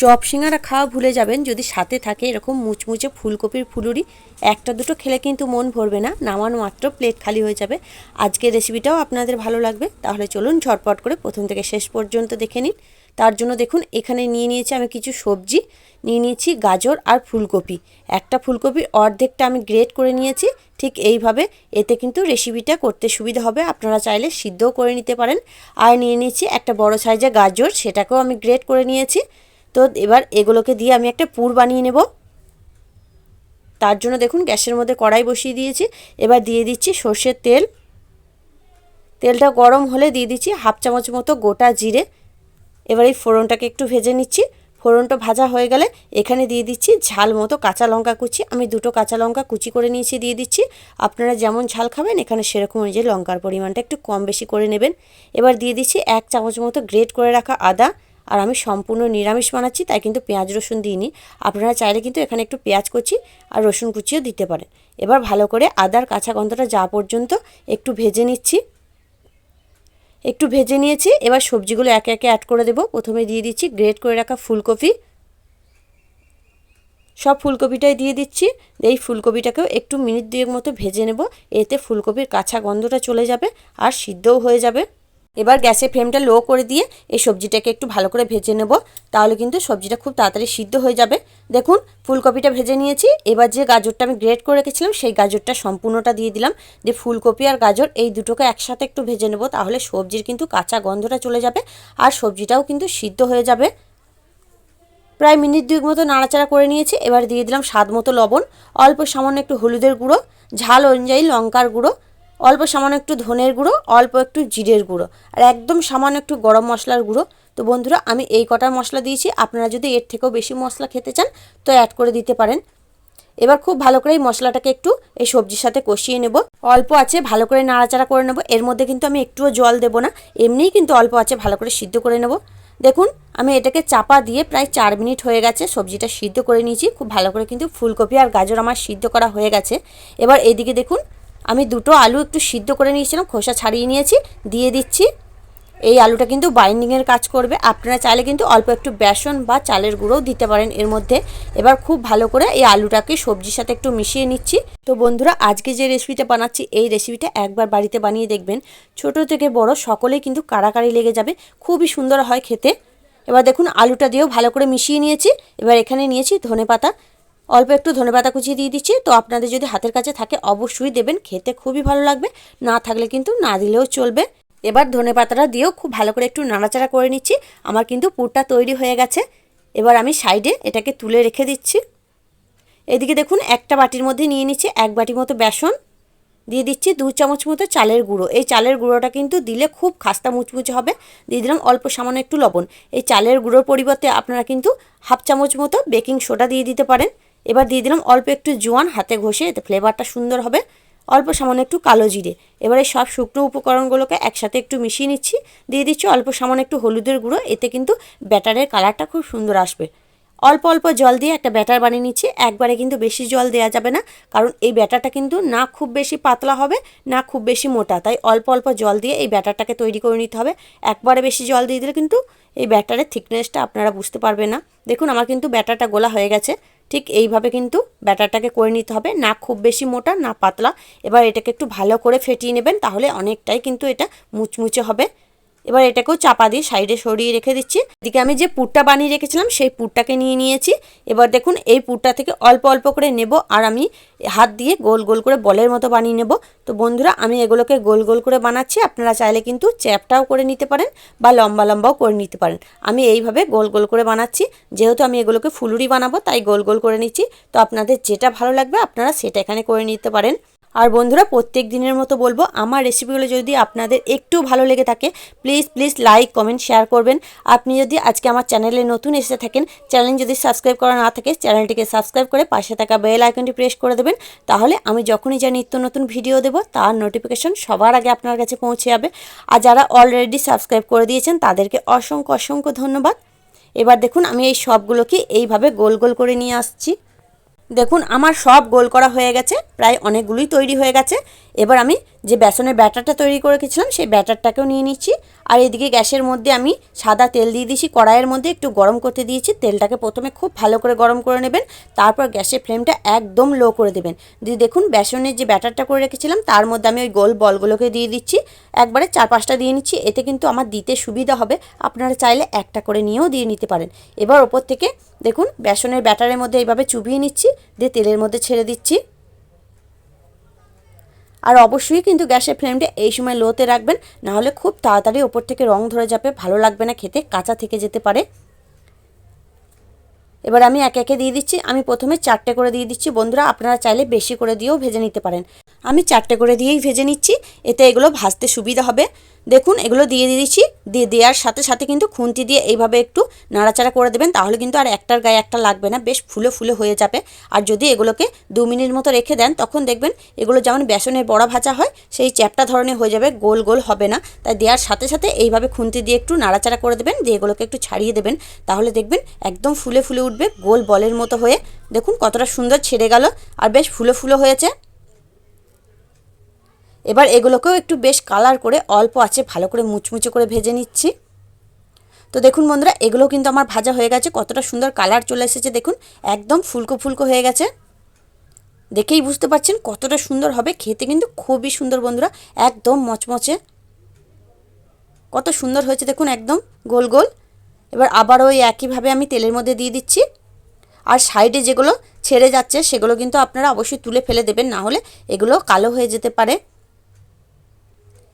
Chop সিঙ্গারা খাওয়া ভুলে যাবেন, যদি সাথে থাকে এরকম মুচমুচে ফুলকপির ফুলুরি, একটা দুটো খেলে কিন্তু মন ভরবে না, নামানো মাত্র প্লেট খালি হয়ে যাবে। আজকের রেসিপিটাও আপনাদের ভালো লাগবে, তাহলে চলুন ঝটপট করে প্রথম থেকে শেষ পর্যন্ত দেখে নিন। তার জন্য দেখুন, এখানে নিয়ে নিয়েছি আমি কিছু সবজি, নিয়ে নিয়েছি গাজর আর ফুলকপি। একটা ফুলকপির অর্ধেকটা আমি গ্রেট করে নিয়েছি, ঠিক এইভাবে, এতে কিন্তু রেসিপিটা করতে সুবিধা হবে, আপনারা চাইলে সিদ্ধও করে নিতে পারেন। আর নিয়ে নিয়েছি একটা বড় সাইজের গাজর, সেটাকেও আমি গ্রেট করে নিয়েছি। তো এবার এগুলোকে দিয়ে আমি একটা পুর বানিয়ে নেব। তার জন্য দেখুন গ্যাসের মধ্যে কড়াই বসিয়ে দিয়েছি। এবার দিয়ে দিচ্ছি সর্ষের তেল। তেলটা গরম হলে দিয়ে দিচ্ছি হাফ চামচ মতো গোটা জিরে। এবার এই ফোড়নটাকে একটু ভেজে নিচ্ছি। ফোড়নটা ভাজা হয়ে গেলে এখানে দিয়ে দিচ্ছি ঝাল মতো কাঁচা লঙ্কা কুচি। আমি দুটো কাঁচা লঙ্কা কুচি করে নিয়েছি দিয়ে দিচ্ছি। আপনারা যেমন ঝাল খাবেন এখানে সেরকম অনুযায়ী লঙ্কার পরিমাণটা একটু কম বেশি করে নেবেন। এবার দিয়ে দিচ্ছি এক চামচ মতো গ্রেট করে রাখা আদা। আর আমি সম্পূর্ণ নিরামিষ বানাচ্ছি, তাই কিন্তু পেঁয়াজ রসুন দিইনি। আপনারা চাইলে কিন্তু এখানে একটু পেঁয়াজ কুচি আর রসুন কুচিও দিতে পারেন। এবার ভালো করে আদার কাঁচা গন্ধটা যা পর্যন্ত একটু ভেজে নিচ্ছি। একটু ভেজে নিয়েছি, এবার সবজিগুলো একে একে অ্যাড করে দেব। প্রথমে দিয়ে দিচ্ছি গ্রেট করে রাখা ফুলকপি। সব ফুলকপিটাই দিয়ে দিচ্ছি। এই ফুলকপিটাকেও একটু মিনিট দুয়েক মতো ভেজে নেব, এতে ফুলকপির কাঁচা গন্ধটা চলে যাবে আর সিদ্ধও হয়ে যাবে। এবার গ্যাসের ফ্লেমটা লো করে দিয়ে এই সবজিটাকে একটু ভালো করে ভেজে নেব। তাহলে কিন্তু সবজিটা খুব তাড়াতাড়ি সিদ্ধ হয়ে যাবে। দেখুন, ফুলকপিটা ভেজে নিয়েছি। এবার যে গাজরটা আমি গ্রেট করে রেখেছিলাম, সেই গাজরটা সম্পূর্ণটা দিয়ে দিলাম। যে ফুলকপি আর গাজর, এই দুটোকে একসাথে একটু ভেজে নেব, তাহলে সবজির কিন্তু কাঁচা গন্ধটা চলে যাবে আর সবজিটাও কিন্তু সিদ্ধ হয়ে যাবে। প্রায় মিনিট দুয়েক মতো নাড়াচাড়া করে নিয়েছি। এবার দিয়ে দিলাম স্বাদ মতো লবণ, অল্প সামান্য একটু হলুদের গুঁড়ো, ঝাল অনুযায়ী লঙ্কার গুঁড়ো অল্প সামান্য একটু ধনের গুঁড়ো, অল্প একটু জিরের গুঁড়ো। আর একদম সামান্য একটু গরম মশলার গুঁড়ো। তো বন্ধুরা, আমি এই কটা মশলা দিয়েছি। আপনারা যদি এর থেকেও বেশি মশলা খেতে চান, তো অ্যাড করে দিতে পারেন। এবার খুব ভালো করে এই মশলাটাকে একটু এই সবজির সাথে কষিয়ে নেব। অল্প আছে, ভালো করে নাড়াচাড়া করে নেব। এর মধ্যে কিন্তু আমি একটুও জল দেবো না। এমনিই কিন্তু অল্প আছে, ভালো করে সিদ্ধ করে নেব। দেখুন, আমি এটাকে চাপা দিয়ে প্রায় চার মিনিট হয়ে গেছে সবজিটা সিদ্ধ করে নিয়েছি। খুব ভালো করে কিন্তু ফুলকপি আর গাজর আমার সিদ্ধ করা হয়ে গেছে। এবার এইদিকে দেখুন আমি দুটো আলু একটু সিদ্ধ করে নিয়েছিলাম, খোসা ছাড়িয়ে নিয়েছি, দিয়ে দিচ্ছি। এই আলুটা কিন্তু বাইন্ডিংয়ের কাজ করবে। আপনারা চাইলে কিন্তু অল্প একটু বেসন বা চালের গুঁড়োও দিতে পারেন এর মধ্যে। এবার খুব ভালো করে এই আলুটাকে সবজির সাথে একটু মিশিয়ে নিচ্ছি। তো বন্ধুরা, আজকে যে রেসিপিটা বানাচ্ছি, এই রেসিপিটা একবার বাড়িতে বানিয়ে দেখবেন। ছোট থেকে বড় সকলেই কিন্তু কাড়াকাড়ি লেগে যাবে। খুবই সুন্দর হয় খেতে। এবার দেখুন, আলুটা দিয়েও ভালো করে মিশিয়ে নিয়েছি। এবার এখানে নিয়েছি ধনে পাতা অল্প একটু ধনেপাতা কুচিয়ে দিয়ে দিচ্ছি। তো আপনাদের যদি হাতের কাছে থাকে, অবশ্যই দেবেন। খেতে খুবই ভালো লাগবে। না থাকলে কিন্তু না দিলেও চলবে। এবার ধনে পাতাটা দিয়েও খুব ভালো করে একটু নাড়াচাড়া করে নিচ্ছি। আমার কিন্তু পুরটা তৈরি হয়ে গেছে। এবার আমি সাইডে এটাকে তুলে রেখে দিচ্ছি। এদিকে দেখুন, একটা বাটির মধ্যে নিয়ে নিচ্ছি এক বাটি মতো বেসন। দিয়ে দিচ্ছি দু চামচ মতো চালের গুঁড়ো। এই চালের গুঁড়োটা কিন্তু দিলে খুব খাস্তা মুচমুচে হবে। দিয়ে দিলাম অল্প সামান্য একটু লবণ। এই চালের গুঁড়োর পরিবর্তে আপনারা কিন্তু হাফ চামচ মতো বেকিং সোডা দিয়ে দিতে পারেন। এবার দিয়ে দিলাম অল্প একটু জোয়ান, হাতে ঘষে এতে ফ্লেভারটা সুন্দর হবে। অল্প সামান্য একটু কালো জিরে। এবারে সব শুকনো উপকরণগুলোকে একসাথে একটু মিশিয়ে নিচ্ছি। দিয়ে দিচ্ছি অল্প সামান্য একটু হলুদের গুঁড়ো, এতে কিন্তু ব্যাটারের কালারটা খুব সুন্দর আসবে। অল্প অল্প জল দিয়ে একটা ব্যাটার বানিয়ে নিচ্ছি। একবারে কিন্তু বেশি জল দেওয়া যাবে না, কারণ এই ব্যাটারটা কিন্তু না খুব বেশি পাতলা হবে, না খুব বেশি মোটা। তাই অল্প অল্প জল দিয়ে এই ব্যাটারটাকে তৈরি করে নিতে হবে। একবারে বেশি জল দিয়ে দিলে কিন্তু এই ব্যাটারের থিকনেসটা আপনারা বুঝতে পারবেন না। দেখুন, আমার কিন্তু ব্যাটারটা গোলা হয়ে গেছে। ঠিক এইভাবে কিন্তু ব্যাটারটাকে করে নিতে হবে। না খুব বেশি মোটা, না পাতলা। এবার এটাকে একটু ভালো করে ফেটিয়ে নেবেন, তাহলে অনেকটাই কিন্তু এটা মুচমুচে হবে। এবার এটাকেও চাপা দিয়ে সাইডে সরিয়ে রেখে দিচ্ছি। এদিকে আমি যে পুরটা বানিয়ে রেখেছিলাম, সেই পুরটাকে নিয়ে নিয়েছি। এবার দেখুন, এই পুরটা থেকে অল্প অল্প করে নেব আর আমি হাত দিয়ে গোল গোল করে বলের মতো বানিয়ে নেব। তো বন্ধুরা, আমি এগুলোকে গোল গোল করে বানাচ্ছি। আপনারা চাইলে কিন্তু চ্যাপটাও করে নিতে পারেন বা লম্বা লম্বাও করে নিতে পারেন। আমি এইভাবে গোল গোল করে বানাচ্ছি। যেহেতু আমি এগুলোকে ফুলুরি বানাবো, তাই গোল গোল করে নিচ্ছি। তো আপনাদের যেটা ভালো লাগবে, আপনারা সেটা এখানে করে নিতে পারেন। আর বন্ধুরা, প্রত্যেক দিনের মতো বলব, আমার রেসিপিগুলো যদি আপনাদের একটু ভালো লেগে থাকে please please like comment share করবেন। আপনি যদি আজকে আমার চ্যানেলে নতুন এসে থাকেন চ্যানেল যদি সাবস্ক্রাইব করা না থাকে চ্যানেলটিকে সাবস্ক্রাইব করে পাশে থাকা বেল আইকনটি প্রেস করে দেবেন। তাহলে আমি যখনই যা নিত্য নতুন ভিডিও দেব, তার নোটিফিকেশন সবার আগে আপনার কাছে পৌঁছে যাবে। আর যারা অলরেডি সাবস্ক্রাইব করে দিয়েছেন, তাদেরকে অসংখ্য অসংখ্য ধন্যবাদ। এবার দেখুন, আমি এই সবগুলোকে এইভাবে গোল গোল করে নিয়ে আসছি। দেখুন আমার সব গোল করা হয়ে গেছে প্রায় অনেকগুলোই তৈরি হয়ে গেছে। এবার আমি যে বেসনের ব্যাটারটা তৈরি করে রেখেছিলাম সেই ব্যাটারটাকেও নিয়ে নিচ্ছি। আর এদিকে গ্যাসের মধ্যে আমি সাদা তেল দিয়ে দিয়েছি। কড়াইয়ের মধ্যে একটু গরম করতে দিয়েছি। তেলটাকে প্রথমে খুব ভালো করে গরম করে নেবেন। তারপর গ্যাসের ফ্লেমটা একদম লো করে দেবেন। দিয়ে দেখুন, বেসনের যে ব্যাটারটা করে রেখেছিলাম, তার মধ্যে আমি ওই গোল বলগুলোকে দিয়ে দিচ্ছি। একবারে চার পাঁচটা দিয়ে নিচ্ছি। এতে কিন্তু আমার দিতে সুবিধা হবে। আপনারা চাইলে একটা করে নিয়েও দিয়ে নিতে পারেন। এবার ওপর থেকে দেখুন, বেসনের ব্যাটারের মধ্যে এইভাবে চুবিয়ে নিচ্ছি। দিয়ে তেলের মধ্যে ছেড়ে দিচ্ছি। আর অবশ্যই কিন্তু গ্যাসের ফ্লেমটা এই সময় লোতে রাখবেন, নাহলে খুব তাড়াতাড়ি ওপর থেকে রং ধরে যাবে, ভালো লাগবে না খেতে, কাঁচা থেকে যেতে পারে। এবার আমি একে একে দিয়ে দিচ্ছি, আমি প্রথমে চারটে করে দিয়ে দিচ্ছি। বন্ধুরা, আপনারা চাইলে বেশি করে দিয়েও ভেজে নিতে পারেন। আমি চারটে করে দিয়েই ভেজে নিচ্ছি, এতে এগুলো ভাজতে সুবিধা হবে। দেখুন, এগুলো দিয়ে দিচ্ছি দিয়ে দেওয়ার সাথে সাথে কিন্তু খুন্তি দিয়ে এইভাবে একটু নাড়াচাড়া করে দেবেন, তাহলে কিন্তু আর একটার গায়ে একটা লাগবে না। বেশ ফুলে ফুলে হয়ে যাবে। আর যদি এগুলোকে দু মিনিট মতো রেখে দেন, তখন দেখবেন এগুলো যেমন বেসনের বড়া ভাজা হয়, সেই চ্যাপটা ধরনের হয়ে যাবে, গোল গোল হবে না। তাই দেওয়ার সাথে সাথে এইভাবে খুন্তি দিয়ে একটু নাড়াচাড়া করে দেবেন, দিয়ে এগুলোকে একটু ছাড়িয়ে দেবেন। তাহলে দেখবেন একদম ফুলে ফুলে উঠবে, গোল বলের মতো হয়ে। দেখুন কতটা সুন্দর ছেড়ে গেল, আর বেশ ফুলে ফুলে হয়েছে। এবার এগুলোকেও একটু বেশ কালার করে অল্প আছে, ভালো করে মুচমুচে করে ভেজে নিচ্ছি। তো দেখুন বন্ধুরা, এগুলো কিন্তু আমার ভাজা হয়ে গেছে, কতটা সুন্দর কালার চলে এসেছে দেখুন, একদম ফুলকো ফুলকো হয়ে গেছে। দেখেই বুঝতে পারছেন কতটা সুন্দর হবে, খেতে কিন্তু খুবই সুন্দর বন্ধুরা, একদম মচমচে। কত সুন্দর হয়েছে দেখুন, একদম গোল গোল। এবার আবার ওই একইভাবে আমি তেলের মধ্যে দিয়ে দিচ্ছি। আর সাইডে যেগুলো ছেড়ে যাচ্ছে, সেগুলো কিন্তু আপনারা অবশ্যই তুলে ফেলে দেবেন, না হলে এগুলো কালো হয়ে যেতে পারে।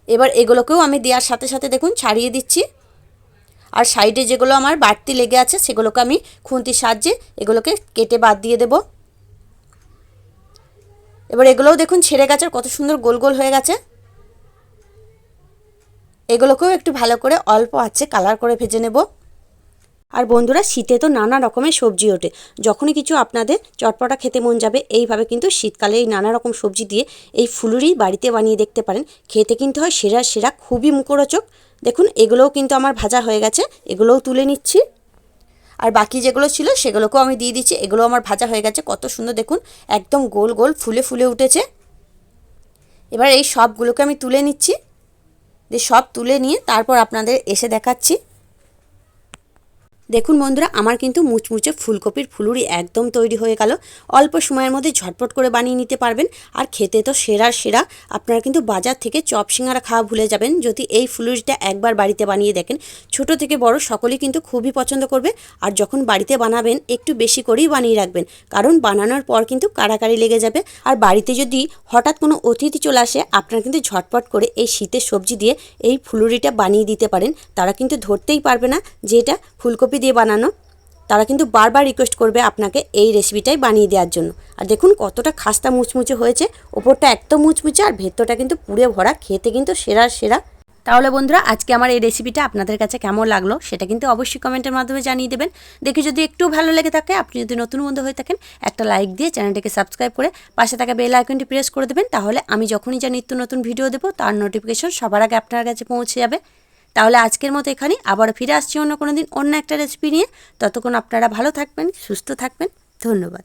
এবার এগুলোকেও আমি দেওয়ার সাথে সাথে দেখুন ছাড়িয়ে দিচ্ছি। আর সাইডে যেগুলো আমার বাড়তি লেগে আছে, সেগুলোকে আমি খুন্তির সাহায্যে এগুলোকে কেটে বাদ দিয়ে দেব। এবার এগুলোও দেখুন ছেড়ে গেছে কত সুন্দর গোল গোল হয়ে গেছে। এগুলোকেও একটু ভালো করে অল্প আছে, কালার করে ভেজে নেব। আর বন্ধুরা, শীতে তো নানা রকমের সবজি ওঠে। যখনই কিছু আপনাদের চটপটা খেতে মন যাবে, এইভাবে কিন্তু শীতকালে এই নানা রকম সবজি দিয়ে এই ফুলুরি বাড়িতে বানিয়ে দেখতে পারেন। খেতে কিন্তু হয় সেরা সেরা, খুবই মুখরোচক। দেখুন, এগুলোও কিন্তু আমার ভাজা হয়ে গেছে, এগুলোও তুলে নিচ্ছি। আর বাকি যেগুলো ছিল, সেগুলোকেও আমি দিয়ে দিচ্ছি, এগুলো আমার ভাজা হয়ে গেছে, কত সুন্দর দেখুন, একদম গোল গোল ফুলে ফুলে উঠেছে। এবার এই সবগুলোকে আমি তুলে নিচ্ছি। দিয়ে সব তুলে নিয়ে তারপর আপনাদের এসে দেখাচ্ছি। দেখুন বন্ধুরা, আমার কিন্তু মুচমুচে ফুলকপির ফুলুরি একদম তৈরি হয়ে গেল। অল্প সময়ের মধ্যে ঝটপট করে বানিয়ে নিতে পারবেন। আর খেতে তো সেরার সেরা। আপনারা কিন্তু বাজার থেকে চপ খাওয়া ভুলে যাবেন। যদি এই ফুলুরিটা একবার বাড়িতে বানিয়ে দেখেন, ছোট থেকে বড় সকলেই কিন্তু খুবই পছন্দ করবে। আর যখন বাড়িতে বানাবেন, একটু বেশি করেই বানিয়ে রাখবেন। কারণ বানানোর পর কিন্তু কাড়াকাড়ি লেগে যাবে। আর বাড়িতে যদি হঠাৎ কোনো অতিথি চলে আসে, আপনারা কিন্তু ঝটপট করে এই শীতের সবজি দিয়ে এই ফুলুরিটা বানিয়ে দিতে পারেন। তারা কিন্তু ধরতেই পারবে না যে এটা ফুলকপি দিয়ে বানানো, তারা কিন্তু বারবার রিকোয়েস্ট করবে আপনাকে এই রেসিপিটাই বানিয়ে দেওয়ার জন্য। আর দেখুন কতটা খাস্তা মুচমুচে হয়েছে, ওপরটা একদম মুচমুচে আর ভেতরটা কিন্তু পুড়ে ভরা, খেতে কিন্তু সেরা সেরা। তাহলে বন্ধুরা, আজকে আমার এই রেসিপিটা আপনাদের কাছে কেমন লাগল সেটা কিন্তু অবশ্যই কমেন্টের মাধ্যমে জানিয়ে দেবেন। দেখে যদি একটু ভালো লেগে থাকে, আপনি যদি নতুন বন্ধু হয়ে থাকেন, একটা লাইক দিয়ে চ্যানেলটিকে সাবস্ক্রাইব করে পাশে থাকা বেল আইকনটি প্রেস করে দেবেন। তাহলে আমি যখনই যা নিত্য নতুন ভিডিও দেবো, তার নোটিফিকেশন সবার আগে আপনার কাছে পৌঁছে যাবে। তাহলে আজকের মতো এখানে। আবার ফিরে আসছি অন্য কোনো দিন অন্য একটা রেসিপি নিয়ে। ততক্ষণ আপনারা ভালো থাকবেন, সুস্থ থাকবেন। ধন্যবাদ।